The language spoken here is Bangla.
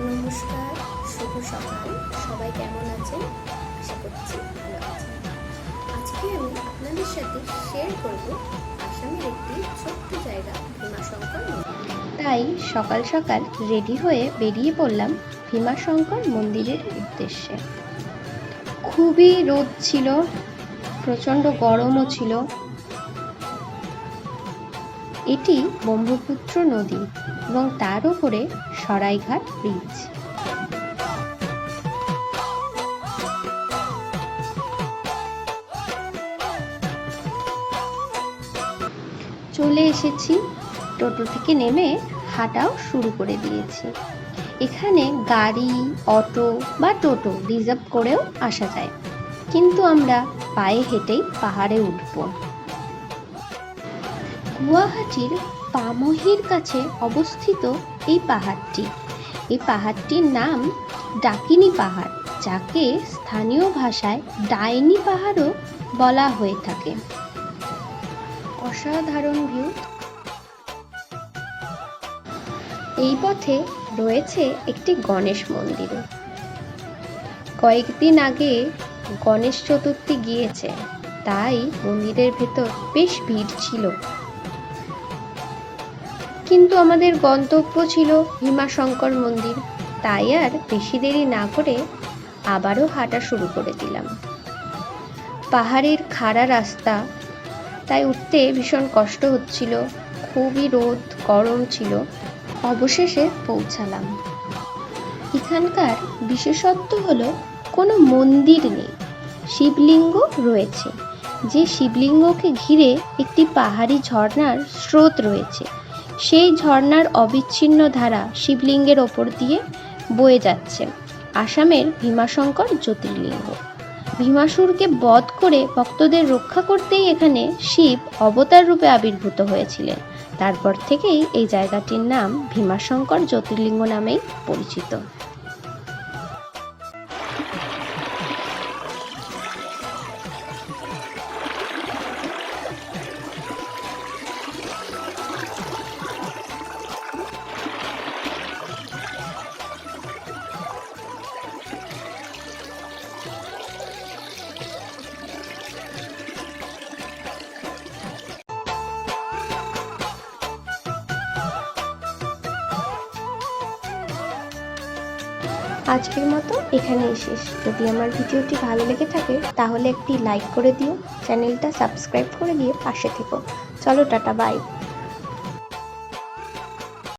নমস্কার, শুভ সকাল। সবাই কেমন আছেন? আশা করছি ভালো আছেন। আজকে আমি আপনাদের সাথে শেয়ার করব আসামের একটি ছোট্ট জায়গা, ভীমাশঙ্কর তাই সকাল সকাল রেডি হয়ে বেরিয়ে পড়লাম ভীমাশঙ্কর মন্দিরের উদ্দেশ্যে। খুবই রোদ ছিল, প্রচণ্ড গরমও ছিল। এটি ব্রহ্মপুত্র নদী এবং তার উপরে সরাইঘাট ব্রিজ চলে এসেছি। টোটো থেকে নেমে হাঁটাও শুরু করে দিয়েছি। এখানে গাড়ি, অটো বা টোটো রিজার্ভ করেও আসা যায়। কিন্তু আমরা পায়ে হেঁটেই পাহাড়ে উঠব। গুয়াহাটির পামহির কাছে অবস্থিত এই পাহাড়টি। এই পাহাড়টির নাম ডাকিনী পাহাড়, যাকে স্থানীয় ভাষায় ডাইনি পাহাড়ও বলা হয়ে থাকে। অসাধারণ ভিউ এই পথে রয়েছে একটি গণেশ মন্দিরও কয়েকদিন আগে গণেশ চতুর্থী গিয়েছে, তাই মন্দিরের ভেতর বেশ ভিড় ছিল। কিন্তু আমাদের গন্তব্য ছিল ভীমাশঙ্কর মন্দির। তাই আর বেশি দেরি না করে আবারও হাঁটা শুরু করে দিলাম। পাহাড়ের খাড়া রাস্তা, তাই উঠতে ভীষণ কষ্ট হচ্ছিল। খুবই রোদ, গরম ছিল। অবশেষে পৌঁছালাম। এখানকার বিশেষত্ব হলো কোনো মন্দির নেই। শিবলিঙ্গ রয়েছে। যে শিবলিঙ্গকে ঘিরে একটি পাহাড়ি ঝর্ণার স্রোত রয়েছে। সেই ঝর্ণার অবিচ্ছিন্ন ধারা শিবলিঙ্গের ওপর দিয়ে বয়ে যাচ্ছে। আসামের ভীমাশঙ্কর জ্যোতির্লিঙ্গ। ভীমাসুরকে বধ করে ভক্তদের রক্ষা করতেই এখানে শিব অবতার রূপে আবির্ভূত হয়েছিলেন। তারপর থেকেই এই জায়গাটির নাম ভীমাশঙ্কর জ্যোতির্লিঙ্গ নামেই পরিচিত। আজকের মতো এখানেই শেষ। যদি আমার ভিডিওটি ভালো লেগে থাকে, তাহলে একটি লাইক করে দিও, চ্যানেলটা সাবস্ক্রাইব করে দিয়ে পাশে থেকো। চলো টাটা বাই